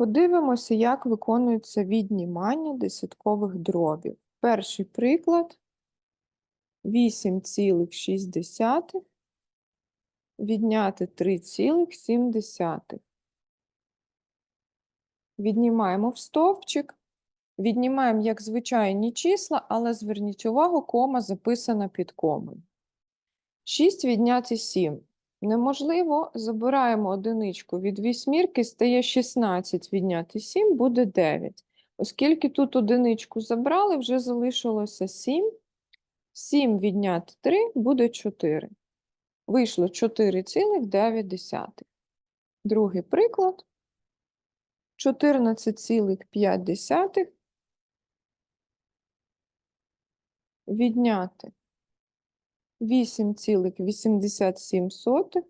Подивимося, як виконується віднімання десяткових дробів. Перший приклад 8,6 відняти 3,7. Віднімаємо в стовпчик. Віднімаємо як звичайні числа, але зверніть увагу, кома записана під комою. 6 відняти 7. Неможливо, забираємо одиничку від вісьмірки, стає 16 відняти 7, буде 9. Оскільки тут одиничку забрали, вже залишилося 7. 7 відняти 3 буде 4. Вийшло 4,9. Другий приклад. 14,5 відняти 8,87.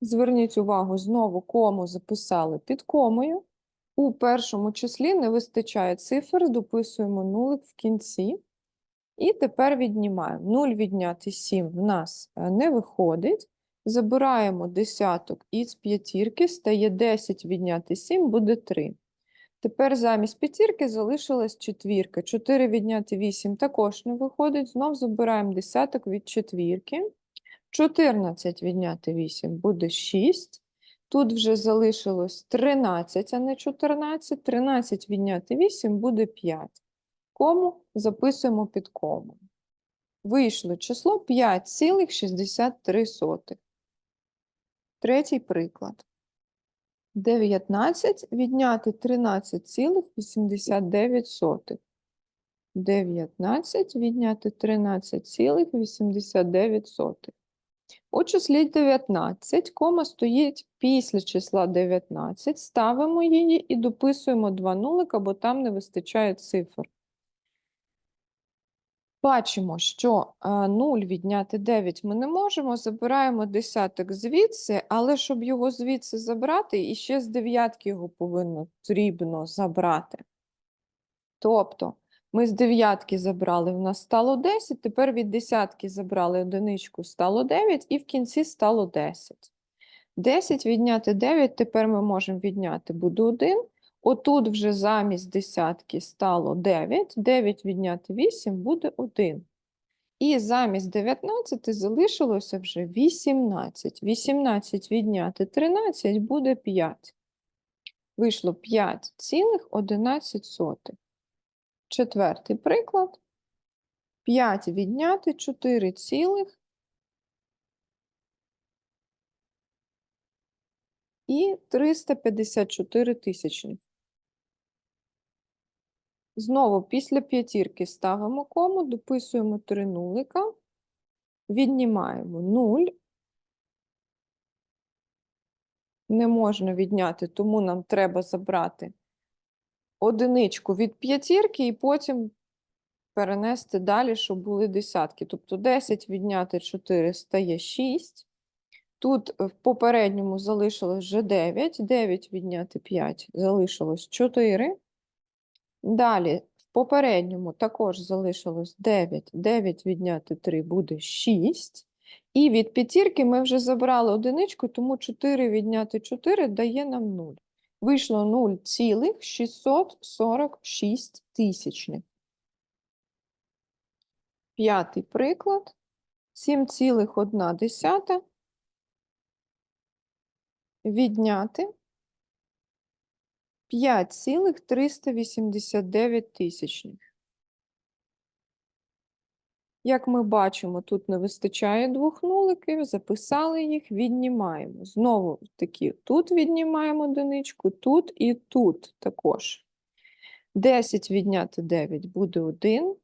Зверніть увагу, знову кому записали під комою. У першому числі не вистачає цифр, дописуємо нулик в кінці. І тепер віднімаємо. 0 відняти 7 в нас е, не виходить. Забираємо десяток із п'ятірки, стає 10 відняти 7, буде 3. Тепер замість п'ятірки залишилась четвірка. 4 відняти 8 також не виходить. Знов забираємо десяток від четвірки. 14 відняти 8 буде 6. Тут вже залишилось 13, а не 14. 13 відняти 8 буде 5. Кому записуємо під кому. Вийшло число 5,63. Третій приклад. 19 відняти 13,89. 19 відняти 13,89. У числі 19 кома стоїть після числа 19. Ставимо її і дописуємо два нулика, бо там не вистачає цифр. Бачимо, що 0 відняти 9 ми не можемо, забираємо десяток звідси, але щоб його звідси забрати, і ще з дев'ятки його повинно потрібно забрати. Тобто ми з дев'ятки забрали, в нас стало 10, тепер від десятки забрали одиничку, стало 9, і в кінці стало 10. 10 відняти 9, тепер ми можемо відняти, буде 1. Отут вже замість десятки стало 9, 9 відняти 8 буде 1. І замість 19 залишилося вже 18. 18 відняти 13 буде 5. Вийшло 5,11. Четвертий приклад. 5 відняти 4 цілих і 354 тисячні. Знову після п'ятірки ставимо кому, дописуємо три нулика, віднімаємо 0. Не можна відняти, тому нам треба забрати одиничку від п'ятірки і потім перенести далі, щоб були десятки. Тобто 10 відняти 4 стає 6. Тут в попередньому залишилось вже 9, 9 відняти 5 залишилось 4. Далі в попередньому також залишилось 9, 9 відняти 3 буде 6. І від п'ятірки ми вже забрали одиничку, тому 4 відняти 4 дає нам 0. Вийшло 0,646 тисячних. П'ятий приклад. 7,1 відняти 5,389 тисячних. Як ми бачимо, тут не вистачає двох нуликів, записали їх, віднімаємо. Знову таки, тут віднімаємо одиничку, тут і тут також. 10 відняти 9 буде 1.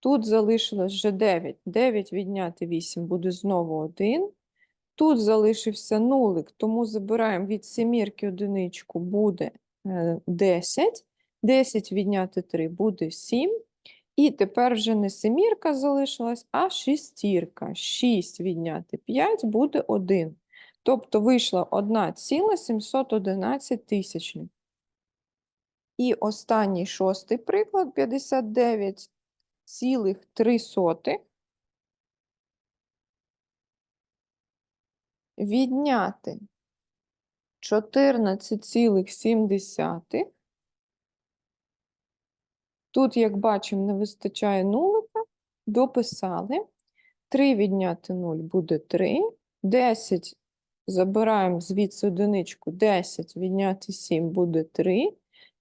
Тут залишилось вже 9. 9 відняти 8 буде знову 1. Тут залишився нулик, тому забираємо від сімірки одиничку, буде 10. 10 відняти 3 буде 7. І тепер вже не семірка залишилась, а шістірка. 6 відняти 5 буде 1. Тобто вийшло 1,711 тисячних. І останній шостий приклад 59,3 відняти 14,7. Тут, як бачимо, не вистачає нулика. Дописали. 3 відняти 0 буде 3. 10 забираємо звідси одиничку. 10 відняти 7 буде 3.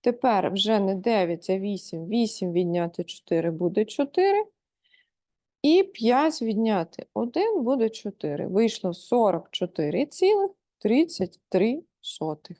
Тепер вже не 9, а 8. 8 відняти 4 буде 4. І 5 відняти 1 буде 4. Вийшло 44,33 сотих.